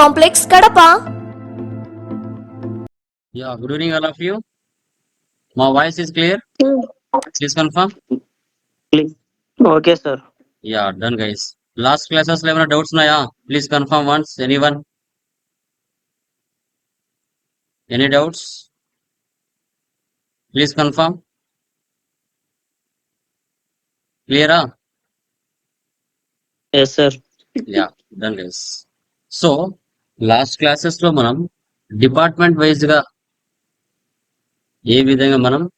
complex Kadapa Yeah, good evening, all of you. My voice is clear. Please confirm. Please. Okay, sir. Yeah, done, guys. Last classes లో ఏమైనా doubts ఉన్నాయా please confirm once any one any doubts please confirm క్లియరా Yes, sir. Yeah done guys so last క్లాసెస్లో మనం department వైజ్గా ఏ విధంగా మనం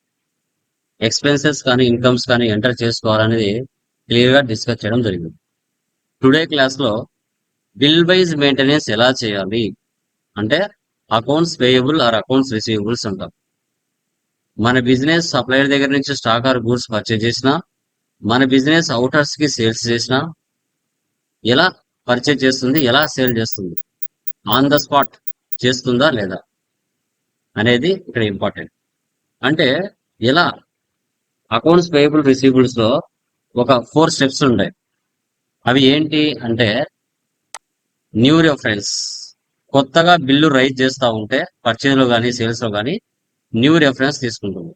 expenses కానీ ఇన్కమ్స్ కానీ ఎంటర్ చేసుకోవాలనేది క్లియర్గా డిస్కస్ చేయడం జరిగింది. టుడే క్లాస్లో బిల్ వైజ్ మెయింటెనెన్స్ ఎలా చేయాలి? అంటే accounts payable or accounts receivables అంటాం. మన బిజినెస్ సప్లయర్ దగ్గర నుంచి స్టాక్ ఆర్ గూడ్స్ పర్చేజ్ చేసినా మన బిజినెస్ అవుటర్స్కి సేల్స్ చేసినా ఎలా పర్చేజ్ చేస్తుంది ఎలా సేల్ చేస్తుంది ఆన్ ద స్పాట్ చేస్తుందా లేదా అనేది ఇక్కడ ఇంపార్టెంట్ అంటే ఎలా? అకౌంట్స్ పేయబుల్ రిసీవబుల్స్లో ఒక ఫోర్ స్టెప్స్ ఉండే అవి ఏంటి అంటే న్యూ రెఫరెన్స్ కొత్తగా బిల్లు రైజ్ చేస్తూ ఉంటే పర్చేజ్లో కానీ సేల్స్లో కానీ న్యూ రెఫరెన్స్ తీసుకుంటుంది.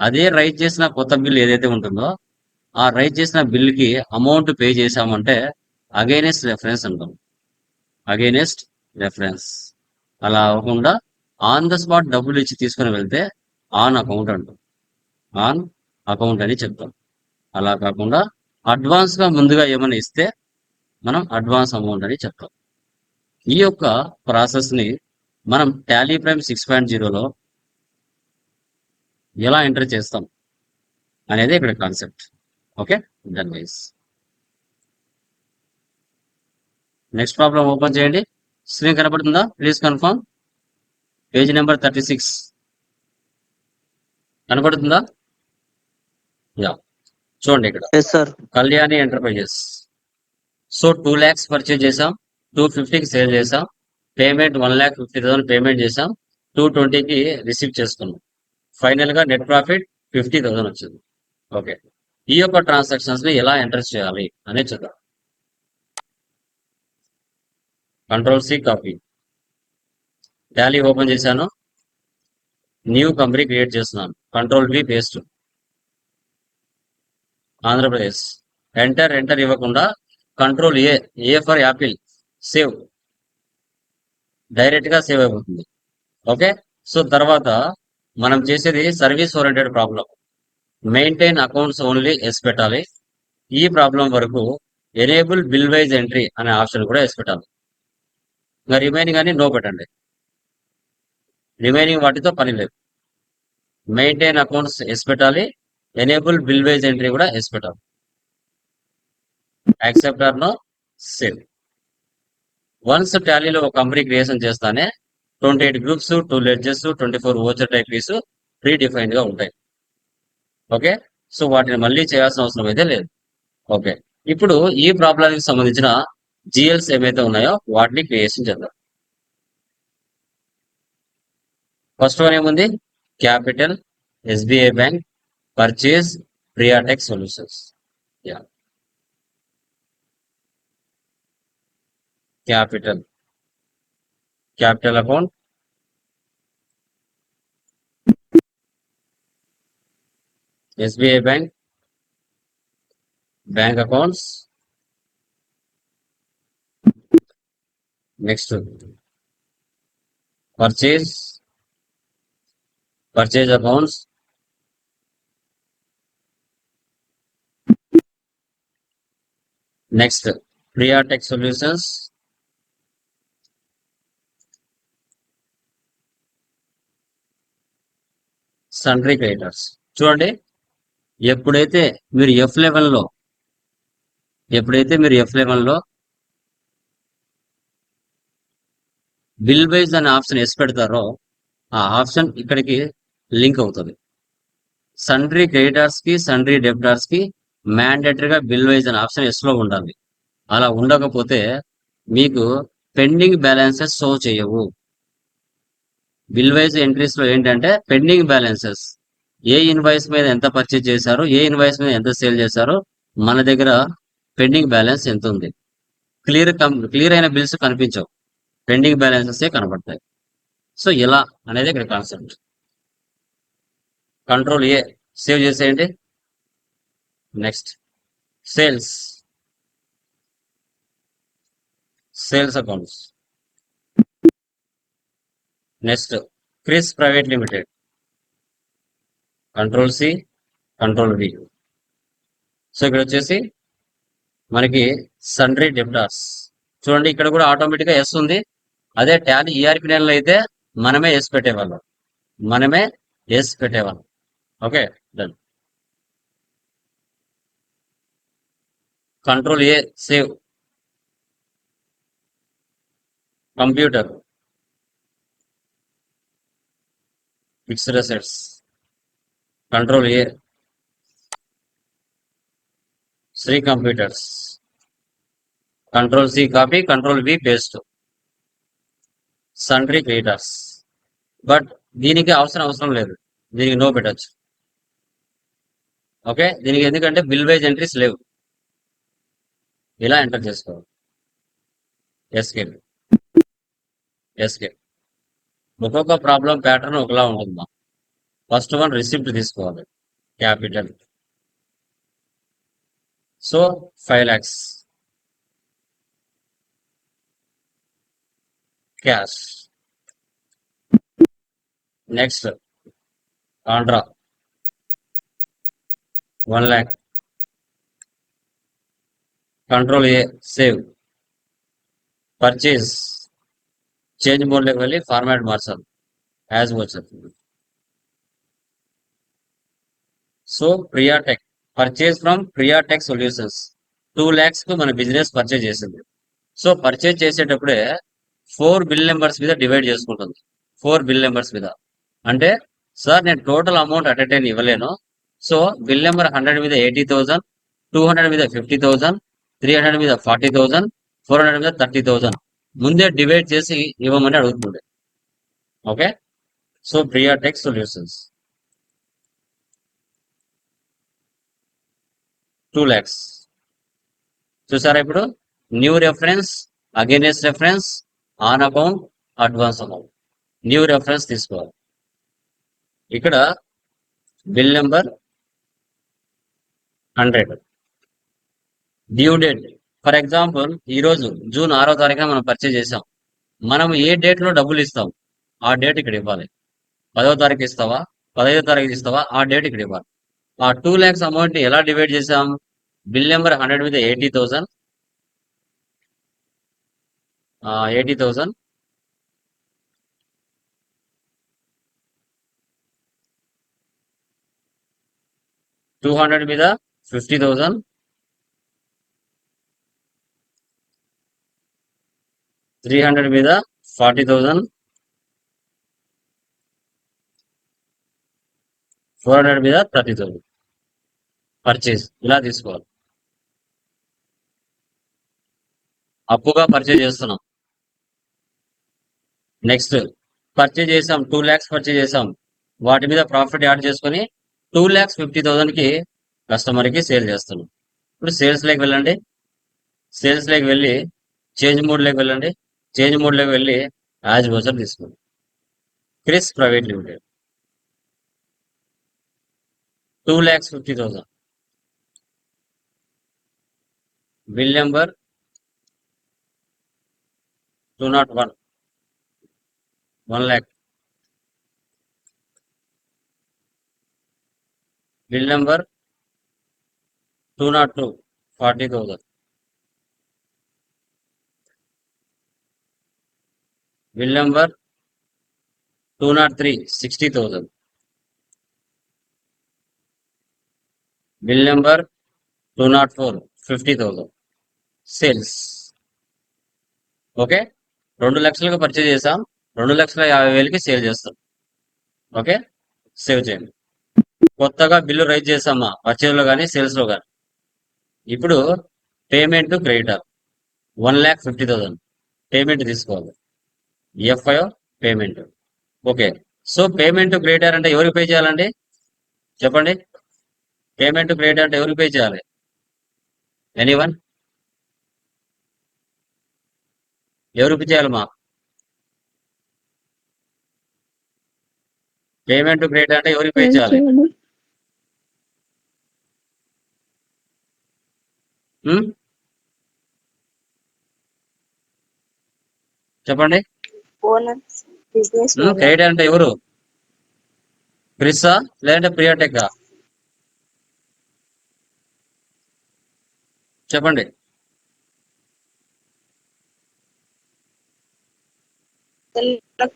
అదే రైజ్ చేసిన కొత్త బిల్ ఏదైతే ఉంటుందో ఆ రైజ్ చేసిన బిల్లుకి అమౌంట్ పే చేశామంటే అగైనెస్ట్ రెఫరెన్స్ అంటాం. అగైనెస్ట్ రెఫరెన్స్ అలా అవ్వకుండా ఆన్ ద స్పాట్ డబ్బులు ఇచ్చి తీసుకుని వెళ్తే ఆన్ అకౌంట్ అంటాం. ఆన్ అకౌంట్ అని చెప్తాం. అలా కాకుండా అడ్వాన్స్గా ముందుగా ఏమైనా ఇస్తే మనం అడ్వాన్స్ అమౌంట్ అని చెప్తాం. ఈ యొక్క ప్రాసెస్ని మనం టాలీ ప్రైమ్ సిక్స్ పాయింట్ జీరోలో ఎలా ఎంటర్ చేస్తాం అనేది ఇక్కడ concept okay done wise next problem open చేయండి. స్క్రీన్ కనపడుతుందా? Please confirm page number thirty six కనపడుతుందా? యా చూడండి ఇక్కడ. Kalyani enterprises so two lakhs purchase చేసాం టూ ఫిఫ్టీకి సేల్ చేసాం payment one lakh fifty thousand payment చేసాం టూ ట్వంటీకి రిసీవ్ చేసుకున్నాం. ఫైనల్గా నెట్ ప్రాఫిట్ ఫిఫ్టీ థౌసండ్ వచ్చింది. ఓకే ఈ యొక్క ట్రాన్సాక్షన్స్ని ఎలా ఎంటర్ చేయాలి అనేది చూద్దాం. Control C copy Tally open చేశాను. న్యూ కంపెనీ క్రియేట్ చేస్తున్నాను. Control B paste Andhra Pradesh. Enter enter ఇవ్వకుండా control A A for apple save డైరెక్ట్గా సేవ్ అయిపోతుంది. ఓకే సో తర్వాత మనం చేసేది service oriented problem maintain accounts only yes పెట్టాలి. ఈ ప్రాబ్లం వరకు ఎనేబుల్ బిల్ వైజ్ ఎంట్రీ అనే ఆప్షన్ కూడా ఎస్ పెట్టాలి. ఇంకా రిమైనింగ్ అని నో పెట్టండి. రిమైనింగ్ వాటితో పని లేదు. మెయింటైన్ అకౌంట్స్ ఎస్ పెట్టాలి. ఎనేబుల్ బిల్ వేజ్ ఎంట్రీ కూడా ఎస్ పెట్టాలి. Accept or no save once టాలీలో ఒక కంపెనీ క్రియేషన్ చేస్తానే twenty eight groups two ledgers twenty four voucher types pre డిఫైన్గా ఉంటాయి. ఓకే సో వాటిని మళ్ళీ చేయాల్సిన అవసరం అయితే లేదు. ఓకే ఇప్పుడు ఈ ప్రాబ్లానికి సంబంధించిన జిఎల్స్ ఏమైతే ఉన్నాయో వాటిని క్రియేషన్ చేద్దాం. ఫస్ట్ వన్ ఏముంది? Capital SBI bank purchase Priyatech solutions. Yeah capital. Capital account. SBI bank. Bank accounts. Next purchase purchase accounts next Priyatech solutions sundry creators చూడండి ఎప్పుడైతే మీరు ఎఫ్ లెవెన్లో ఎప్పుడైతే మీరు ఎఫ్ లెవెన్లో బిల్ వైజ్ అనే ఆప్షన్ ఎస్ పెడతారో ఆ ఆప్షన్ ఇక్కడికి లింక్ అవుతుంది. సండ్రీ క్రెడిటర్స్కి సండ్రీ డెబిటర్స్కి మ్యాండేటరీగా బిల్ వైజ్ అనే ఆప్షన్ ఎస్లో ఉండాలి. అలా ఉండకపోతే మీకు పెండింగ్ బ్యాలెన్సెస్ షో చేయవు. బిల్ వైజ్ ఎంట్రీస్లో ఏంటంటే పెండింగ్ బ్యాలెన్సెస్. ఏ ఇన్వాయిస్ మీద ఎంత పర్చేజ్ చేశారో ఏ ఇన్వాయిస్ మీద ఎంత సేల్ చేశారో మన దగ్గర పెండింగ్ బ్యాలెన్స్ ఎంత ఉంది. క్లియర్ క్లియర్ అయిన బిల్స్ కనిపించవు. పెండింగ్ బ్యాలెన్సెస్ కనబడతాయి. సో ఇలా అనేది ఇక్కడ కాన్సెప్ట్ కంట్రోల్ ఏ సేవ్ చేసేయండి. Next sales sales accounts next Kris private limited control C control V so ఇక్కడ వచ్చేసి మనకి సండ్రీ డెప్టార్స్ చూడండి ఇక్కడ కూడా ఆటోమేటిక్గా ఎస్ ఉంది. అదే టాలీ ఈఆర్పి నెలలో అయితే మనమే వేసి పెట్టేవాళ్ళం. మనమే వేసి పెట్టేవాళ్ళం. Okay done. Control A save computer fixed assets control A Sri computers control C copy control V paste sundry creditors but దీనికి అవసరం అవసరం లేదు. దీనికి నో పెట్టచ్చు ఓకే దీనికి ఎందుకంటే బిల్ వైజ్ ఎంట్రీస్ లేవు. ఇలా ఎంటర్ చేసుకోవాలి? ఎస్కేప్ ఎస్కేప్ ఒక్కొక్క ప్రాబ్లం ప్యాటర్న్ ఒకలా ఉంటుందా ఫస్ట్ వన్ రిసిప్ట్ తీసుకోవాలి. Capital so five lakhs cash next Andhra one lakh control A save purchase change మోడ్లోకి వెళ్ళి ఫార్మాట్ మార్చాలి. యాజ్ వచ్చింది so Priyatech purchase from Priyatech solutions two ల్యాక్స్కు మన బిజినెస్ పర్చేజ్ చేసింది. సో పర్చేజ్ చేసేటప్పుడే ఫోర్ బిల్ నెంబర్స్ మీద divide చేసుకుంటుంది. Four bill numbers మీద. అంటే సార్ నేను టోటల్ అమౌంట్ అట్ టైం ఇవ్వలేను. సో బిల్ నెంబర్ హండ్రెడ్ మీద ఎయిటీ థౌసండ్ టూ హండ్రెడ్ మీద ఫిఫ్టీ థౌసండ్ త్రీ హండ్రెడ్ మీద ఫార్టీ థౌసండ్ ఫోర్ హండ్రెడ్ మీద థర్టీ థౌసండ్ ముందే డివైడ్ చేసి ఇవ్వమని అడుగుతుండే. Okay? So Priyatech solutions. Two lakhs. చూసారా ఇప్పుడు? New reference against reference on account advance amount new reference తీసుకోవాలి. ఇక్కడ bill number hundred due date for example ఈ రోజు జూన్ ఆరో తారీఖున మనం పర్చేజ్ చేసాం మనం ఏ డేట్లో డబ్బులు ఇస్తాం? ఆ డేట్ ఇక్కడ ఇవ్వాలి. పదో తారీఖు ఇస్తావా? పదహైదో తారీఖు ఇస్తావా? ఆ డేట్ ఇక్కడ ఇవ్వాలి. ఆ టూ ల్యాక్స్ అమౌంట్ని ఎలా డివైడ్ చేసాం బిల్ నెంబర్ హండ్రెడ్ మీద eighty thousand eighty thousand two hundred మీద ఫిఫ్టీ థౌసండ్ త్రీ హండ్రెడ్ మీద ఫార్టీ థౌసండ్ ఫోర్ హండ్రెడ్ మీద థర్టీ థౌజండ్. పర్చేజ్ ఇలా తీసుకోవాలి. అప్పుగా పర్చేజ్ చేస్తున్నాం. నెక్స్ట్ పర్చేజ్ చేసాం టూ ల్యాక్స్ పర్చేజ్ చేసాం. వాటి మీద ప్రాఫిట్ యాడ్ చేసుకుని టూ ల్యాక్స్ ఫిఫ్టీ థౌసండ్కి కస్టమర్కి సేల్ చేస్తున్నాం. ఇప్పుడు సేల్స్ లేకి వెళ్ళండి. సేల్స్ లేకి వెళ్ళి చేంజ్ మోడ్లోకి వెళ్ళండి. చేంజ్ మోడ్లోకి వెళ్ళి యాజ్ బోసర్ తీసుకోండి Kris private limited two lakhs fifty thousand bill number two nought one one lakh. Bill number two nought two forty thousand bill number two nought three sixty thousand bill number two nought four fifty thousand sales. Okay? రెండు లక్షలకు purchase చేసాం. రెండు లక్షల యాభై వేలకి sale చేస్తాం. Okay? Save చేయండి. కొత్తగా బిల్లు రైజ్ చేసామా పర్చేజ్లో కానీ సేల్స్లో కానీ ఇప్పుడు payment creditor one lakh fifty thousand. Payment తీసుకోవాలి. F I payment. Okay. So payment creditor అంటే ఎవరికి పే చేయాలండి? చెప్పండి. పేమెంట్ క్రెడిటర్ అంటే ఎవరికి పే చేయాలి? ఎనీవన్? ఎవరికి చేయాలమ్మా పేమెంట్ క్రెడిట్ అంటే ఎవరికి పే చేయాలి? చెప్పండి. క్రెడిట్ అంటే ఎవరు? క్రిస్సా లేదంటే ప్రియాటెక్ చెప్పండి.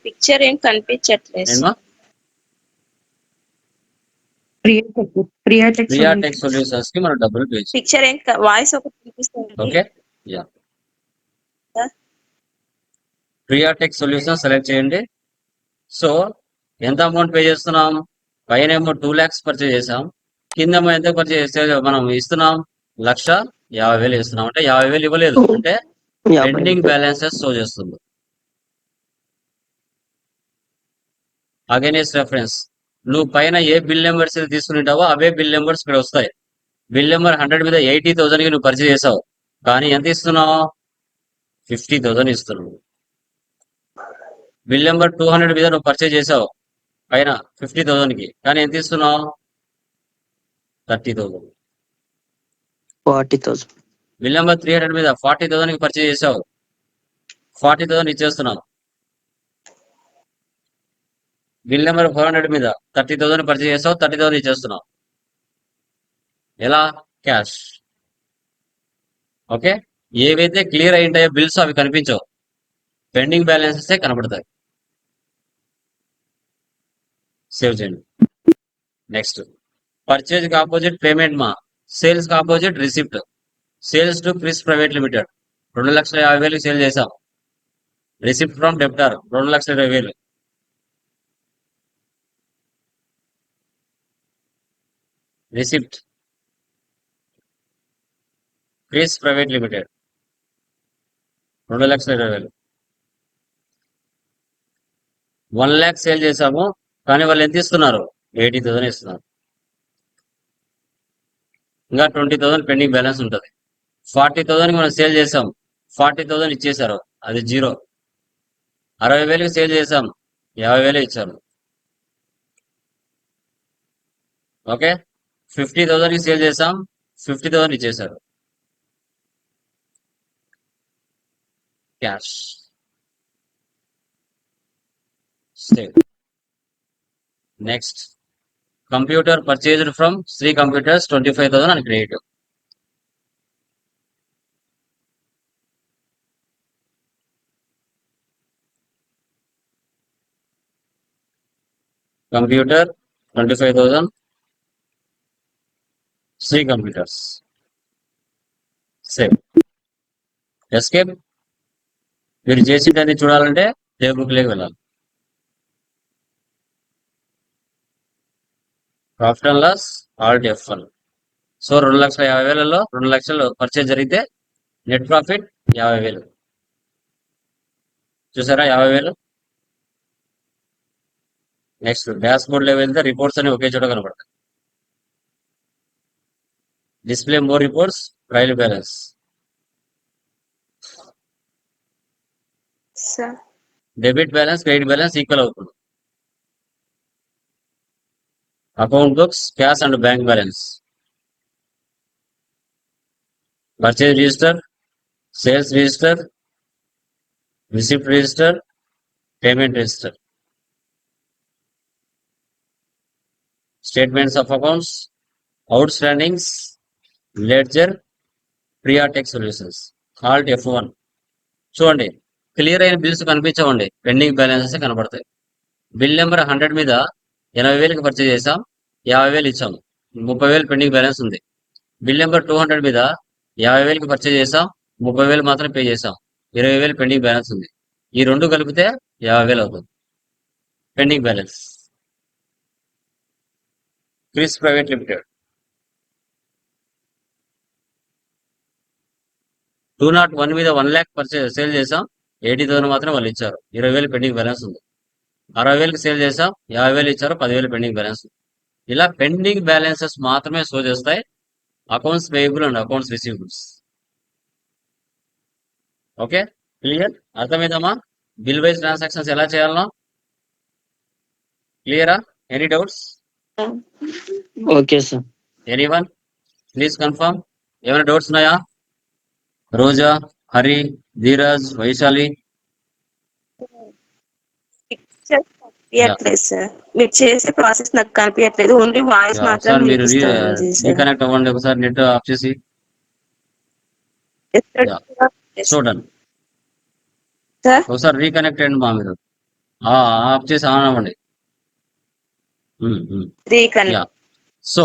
పిక్చర్ ఏం కనిపించట్లేదు. ప్రియాటెక్ ప్రియాటెక్ ప్రియాటెక్ సొల్యూషన్స్. కి మనం డబ్బులు పే చేయాలి పిక్చర్ ఏం వాయిస్ ఒకటి కనిపిస్తుంది okay yeah Sir. Priyatech solution select చేయండి. సో ఎంత అమౌంట్ పే చేస్తున్నాం? పైన ఏమో టూ ల్యాక్స్ పర్చేజ్ చేసాం కింద ఏమో ఎంత పర్చేజ్ చేస్తే మనం ఇస్తున్నాం? లక్ష యాభై వేలు ఇస్తున్నాం అంటే యాభై వేలు ఇవ్వలేదు. అంటే పెండింగ్ బ్యాలెన్సెస్ షో చేస్తుంది. అగైనెస్ రెఫరెన్స్ నువ్వు పైన ఏ బిల్ నెంబర్స్ తీసుకుంటావో అవే బిల్ నెంబర్స్ ఇక్కడ వస్తాయి. బిల్ నెంబర్ హండ్రెడ్ మీద ఎయిటీ థౌసండ్కి నువ్వు పర్చేజ్ చేసావు. కానీ ఎంత ఇస్తున్నావు? ఫిఫ్టీ థౌసండ్ ఇస్తున్నావు. బిల్ నెంబర్ టూ హండ్రెడ్ మీద నువ్వు పర్చేజ్ చేసావు. పైన ఫిఫ్టీ థౌసండ్కి కానీ ఎంత ఇస్తున్నావు? Thirty thousand. Forty thousand. Bill number three hundred మీద ఫార్టీ థౌసండ్కి పర్చేజ్ చేసావు. ఫార్టీ థౌసండ్ ఇచ్చేస్తున్నావు. బిల్ నెంబర్ ఫోర్ హండ్రెడ్ మీద థర్టీ థౌసండ్ పర్చేజ్ చేస్తావు థర్టీ థౌసండ్ ఇచ్చేస్తున్నావు. ఎలా? క్యాష్. ఓకే? ఏవైతే క్లియర్ అయి ఉంటాయో బిల్స్ అవి కనిపించవు. పెండింగ్ బ్యాలెన్సెస్ కనబడతాయి. సేవ్ చేయండి. నెక్స్ట్. పర్చేజ్కి ఆపోజిట్ పేమెంట్ మా. సేల్స్కి opposite receipt. Sales to Kris private limited. రెండు లక్షల యాభై వేలు సేల్ చేశాం. రిసిప్ట్ ఫ్రమ్ డెప్టార్ రెండు లక్షల ఇరవై వేలు. రిసిప్ట్ క్రిస్ ప్రైవేట్ లిమిటెడ్ రెండు లక్షల ఇరవై వేలు. వన్ ల్యాక్ సేల్ చేసాము కానీ వాళ్ళు ఎంత ఇస్తున్నారు? ఎయిటీ థౌసండ్ ఇస్తున్నారు. ఇంకా ట్వంటీ థౌసండ్ పెండింగ్ బ్యాలెన్స్ ఉంటుంది. ఫార్టీ థౌసండ్ మనం సేల్ చేసాం ఫార్టీ థౌసండ్ ఇచ్చేసారు అది జీరో. అరవై వేలకు సేల్ చేసాం యాభై వేలు ఇచ్చారు ఓకే? ఫిఫ్టీ థౌసండ్కి సేల్ చేసాం ఫిఫ్టీ థౌసండ్ ఇచ్చేసారు cash sale next computer purchased from Shri computers twenty five thousand and credit computer twenty five thousand Shri computers save escape? మీరు చేసిందని చూడాలంటే టేబుల్ వెళ్ళాలి. Profit and loss already F so రెండు లక్షల యాభై వేలలో రెండు లక్షలు పర్చేజ్ జరిగితే నెట్ ప్రాఫిట్ యాభై వేలు. చూసారా యాభై వేలు? నెక్స్ట్ డాష్ బోర్డ్లో వెళ్తే రిపోర్ట్స్ అని ఒకే చోట కనబడతాయి display more reports trial balance sir debit balance credit balance equal అవుతుంది account books cash and bank balance purchase register sales register receipt register payment register statements of accounts out standings ledger Priyatech solutions alt F one చూడండి clear అయిన bills కనిపించవండి. Pending balances కనబడతాయి. Bill number hundred మీద ఎనభై వేలకి purchase చేసాం యాభై వేలు ఇచ్చాము. ముప్పై వేలు పెండింగ్ బ్యాలెన్స్ ఉంది. బిల్ నెంబర్ టూ హండ్రెడ్ మీద యాభై వేలకి పర్చేజ్ చేసాం ముప్పై వేలు మాత్రం పే చేసాం ఇరవై వేలు పెండింగ్ బ్యాలెన్స్ ఉంది. ఈ రెండు కలిపితే యాభై వేలు అవుతుంది. Pending balance Kris private limited two not one మీద వన్ ల్యాక్ పర్చేజ్ సేల్ చేసాం ఎయిటీ థౌసండ్ మాత్రం వాళ్ళు ఇచ్చారు. ఇరవై వేలు పెండింగ్ బ్యాలెన్స్ ఉంది. అరవై వేలకు సేల్ చేసాం యాభై వేలు ఇచ్చారు. పదివేలు పెండింగ్ బ్యాలెన్స్. ఇలా పెండింగ్ బ్యాలెన్సెస్ మాత్రమే షో చేస్తాయి. Accounts payable and accounts receivables. Okay? Clear? అర్థమైందమ్మా? బిల్ వైజ్ ట్రాన్సాక్షన్స్ ఎలా చేయాలనో క్లియరా? Any doubts? Okay sir. Any one? Please confirm. ఏమైనా డౌట్స్ ఉన్నాయా? రోజా హరి ధీరజ్ వైశాలి. మీరు చేసే ప్రాసెస్ నాకు కనిపించట్లేదు. ఓన్లీ వాయిస్ మాత్రం ఒకసారి మీరు వినిపిస్తుంది. సార్. రీకనెక్ట్ అవ్వండి. ఒకసారి నెట్ ఆఫ్ చేసి. చూడండి. సార్ ఒకసారి రీకనెక్ట్ అయ్యండి మా మీరు. ఆ, ఆఫ్ చేసి ఆన్ అవ్వండి. ఉమ్, ఉమ్. Reconnect Yeah. సో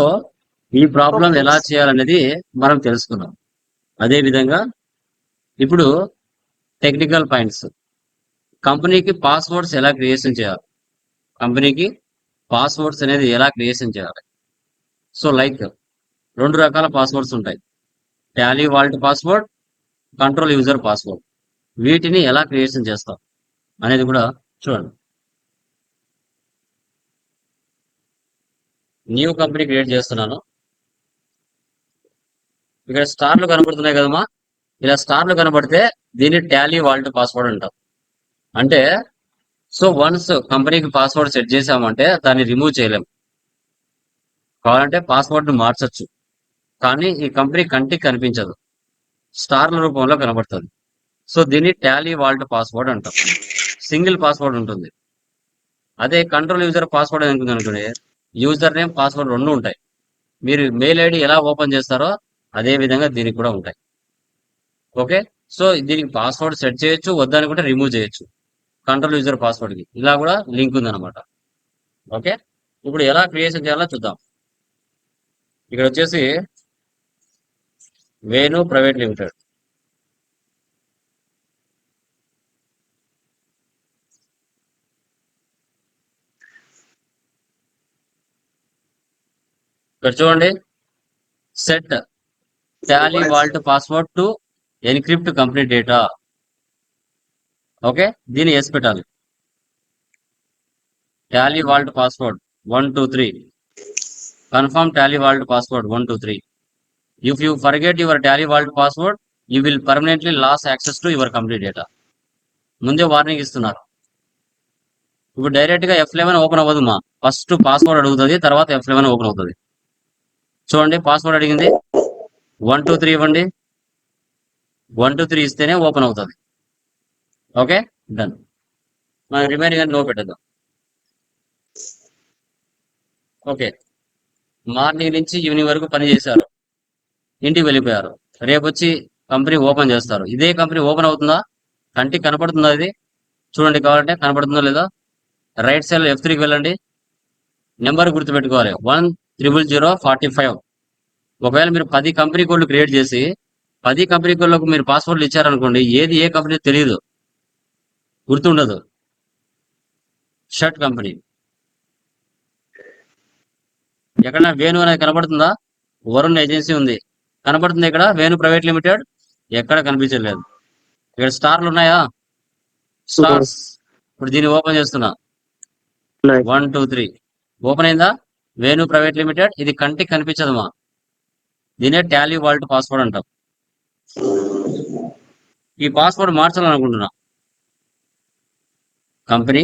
ఈ ప్రాబ్లం ఎలా చేయాలనేది మనం తెలుసుకున్నాం. అదే విధంగా ఇప్పుడు టెక్నికల్ పాయింట్స్ కంపెనీకి పాస్వర్డ్స్ ఎలా క్రియేషన్ చేయాలి? కంపెనీకి పాస్వర్డ్స్ అనేది ఎలా క్రియేషన్ చేయాలి? సో లైక్ రెండు రకాల పాస్వర్డ్స్ ఉంటాయి. Tally vault password control user password వీటిని ఎలా క్రియేషన్ చేస్తాం అనేది కూడా చూడండి. న్యూ కంపెనీ క్రియేట్ చేస్తున్నాను. ఇక్కడ స్టార్లు కనబడుతున్నాయి కదమ్మా. ఇలా స్టార్లు కనబడితే దీన్ని టాలీ వాల్ట్ పాస్వర్డ్ అంటాం. అంటే సో వన్స్ కంపెనీకి పాస్వర్డ్ సెట్ చేసామంటే దాన్ని రిమూవ్ చేయలేము కావాలంటే పాస్వర్డ్ను మార్చచ్చు మార్చొచ్చు. కానీ ఈ కంపెనీ కంటికి కనిపించదు. స్టార్ల రూపంలో కనబడుతుంది. సో దీన్ని టాలీ వాల్ట్ పాస్వర్డ్ అంటాం. సింగిల్ పాస్వర్డ్ ఉంటుంది. అదే కంట్రోల్ యూజర్ పాస్వర్డ్ అనుకుంది అనుకోండి యూజర్ నేమ్ పాస్వర్డ్ రెండు ఉంటాయి. మీరు మెయిల్ ఐడి ఎలా ఓపెన్ చేస్తారో అదే విధంగా దీనికి కూడా ఉంటాయి. ఓకే? సో దీనికి పాస్వర్డ్ సెట్ చేయొచ్చు వద్దనుకుంటే రిమూవ్ చేయొచ్చు. కంట్రోల్ యూజర్ పాస్వర్డ్కి. ఇలా కూడా లింక్ ఉంది అనమాట ఓకే? ఇప్పుడు ఎలా క్రియేషన్ చేయాలో చూద్దాం. ఇక్కడ వచ్చేసి వేణు ప్రైవేట్ లిమిటెడ్ ఇక్కడ చూడండి. Set Tally vault password to encrypt company data. Okay? దీన్ని వేసి పెట్టాలి. Tally vault password one two three. Confirm Tally vault password one two three. If you forget your Tally vault password you will permanently lose access to your company data ముందే warning ఇస్తున్నారు. ఇప్పుడు డైరెక్ట్గా F eleven open అవ్వదు మా. First password అడుగుతుంది తర్వాత F eleven open అవుతుంది. చూడండి పాస్వర్డ్ అడిగింది. వన్ టూ త్రీ ఇవ్వండి. వన్ టూ త్రీ ఇస్తేనే ఓపెన్ అవుతుంది. ఓకే డన్ మన రిమైనింగ్ అని నో పెట్టద్దాం. ఓకే మార్నింగ్ నుంచి ఈవినింగ్ వరకు పని చేశారు. ఇంటికి వెళ్ళిపోయారు. రేపు వచ్చి కంపెనీ ఓపెన్ చేస్తారు. ఇదే కంపెనీ ఓపెన్ అవుతుందా? కంటికి కనపడుతుందా ఇది? చూడండి కావాలంటే కనపడుతుందో లేదో? రైట్ సైడ్ ఎఫ్ త్రీకి వెళ్ళండి. నెంబర్ గుర్తుపెట్టుకోవాలి. One triple zero forty five ఒకవేళ మీరు పది కంపెనీ కోడ్లు క్రియేట్ చేసి పది కంపెనీ కోడ్లకు మీరు పాస్వర్డ్లు ఇచ్చారనుకోండి ఏది ఏ కంపెనీ తెలియదు గుర్తుండదు. Shirt company. ఎక్కడ వేణు అనేది కనబడుతుందా? వరుణ్ ఏజెన్సీ ఉంది. కనబడుతుంది ఇక్కడ వేణు ప్రైవేట్ లిమిటెడ్. ఎక్కడ కనిపించలేదు ఇక్కడ స్టార్లు ఉన్నాయా? స్టార్స్. ఇప్పుడు దీన్ని ఓపెన్ చేస్తున్నా. One two three. ఓపెన్ అయిందా? Venu private limited. ఇది కంటికి కనిపించదమ్మా దీనే టాలీ వాల్ట్ పాస్వర్డ్ అంటాం. ఈ password మార్చాలనుకుంటున్నా. Company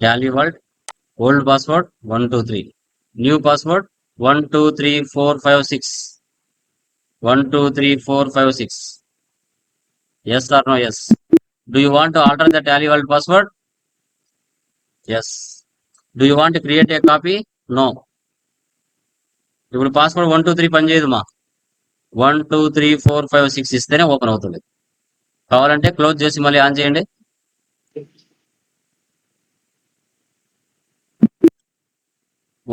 Tally vault old password one two three new password one two three four five six one two three four five six yes or no yes do you want alter the Tally tally password yes do you want create a copy no ఇప్పుడు password one two three పని మా one two three four five six ఇస్తేనే open అవుతుంది. కావాలంటే close చేసి మళ్ళీ on చేయండి.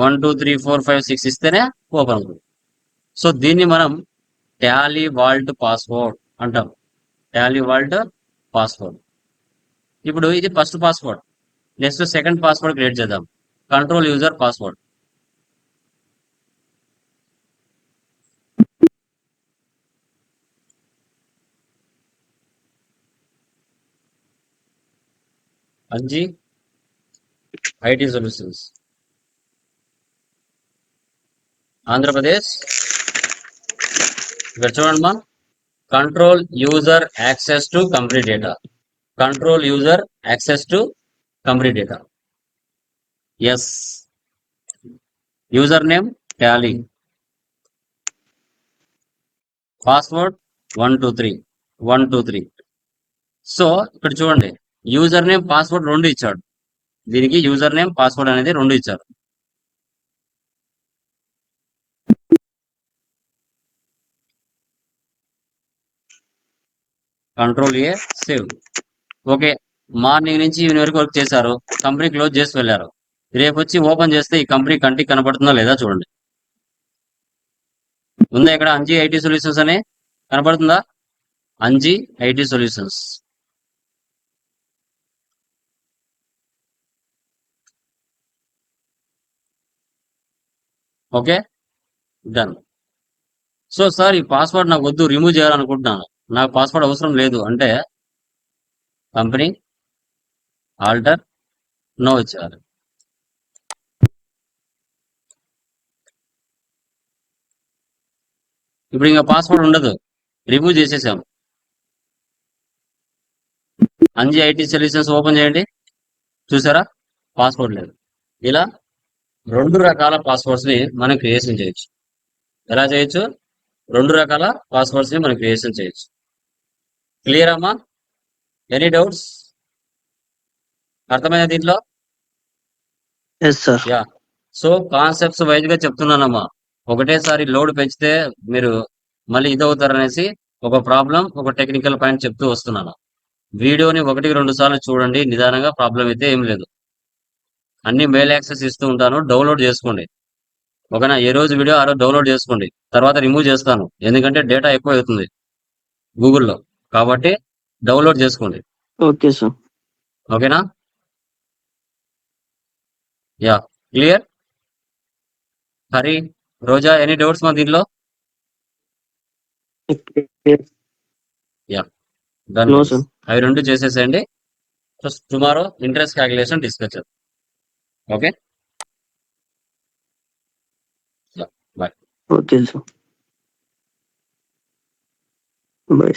One two three four five six ఇస్తేనే ఓపెన్ అవుతుంది. సో దీన్ని మనం టాలీ వాల్ట్ పాస్వర్డ్ అంటాం. Tally vault password. ఇప్పుడు ఇది first password. Next second password create చేద్దాం. Control user password. Anji IT solutions. Andhra Pradesh ఇక్కడ చూడండి మా control user access to complete data. Control user access to complete data. Yes. User name Tally. Password one two three one two three. So ఇక్కడ చూడండి. User name password రెండు ఇచ్చాడు. దీనికి user name password అనేది రెండు ఇచ్చారు. Control A save okay morning నుంచి evening వరకు వర్క్ చేశారు. కంపెనీ క్లోజ్ చేసి వెళ్ళారు. రేపు వచ్చి ఓపెన్ చేస్తే ఈ కంపెనీ కంటికి కనపడుతుందా లేదా చూడండి. ఉందా ఇక్కడ అంజీ ఐటీ సొల్యూషన్స్ అని? కనపడుతుందా? Anji IT solutions. Okay done so sir ఈ పాస్వర్డ్ నాకు వద్దు. రిమూవ్ చేయాలనుకుంటున్నాను. నాకు పాస్వర్డ్ అవసరం లేదు. అంటే కంపెనీ ఆల్టర్ నో ఇచ్చారు. ఇప్పుడు ఇంకా పాస్వర్డ్ ఉండదు. రిమూవ్ చేసేసాం. అంజీ ఐటీ సొల్యూషన్స్ ఓపెన్ చేయండి. చూసారా? పాస్వర్డ్ లేదు. ఇలా రెండు రకాల పాస్వర్డ్స్ని మనం క్రియేషన్ చేయొచ్చు. ఎలా చేయొచ్చు? రెండు రకాల పాస్వర్డ్స్ని మనం క్రియేషన్ చేయొచ్చు. క్లియర్ అమ్మా? ఎనీ డౌట్స్ అర్థమైందా దీంట్లో? యా సో కాన్సెప్ట్స్ వైజ్గా చెప్తున్నానమ్మా. ఒకటేసారి లోడ్ పెంచితే మీరు మళ్ళీ ఇదవుతారనేసి ఒక ప్రాబ్లం ఒక టెక్నికల్ పాయింట్ చెప్తూ వస్తున్నాను. వీడియోని ఒకటికి రెండు సార్లు చూడండి. నిదానంగా ప్రాబ్లం అయితే ఏం లేదు. అన్ని మెయిల్ యాక్సెస్ ఇస్తూ ఉంటాను. డౌన్లోడ్ చేసుకోండి. ఓకేనా? ఏ రోజు వీడియో ఆ రోజు డౌన్లోడ్ చేసుకోండి. తర్వాత రిమూవ్ చేస్తాను. ఎందుకంటే డేటా ఎక్కువ అవుతుంది గూగుల్లో కాబట్టి డౌన్లోడ్ చేసుకోండి. Okay sir. ఓకేనా? Yeah. Clear Hari Roja any doubts మా. నో సార్ అవి రెండు చేసేసేయండి. టుమారో ఇంట్రెస్ట్ క్యాలిక్యులేషన్ డిస్కస్ చేద్దాం. Okay? Yeah, bye. Okay, sir. Bye.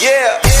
Yeah.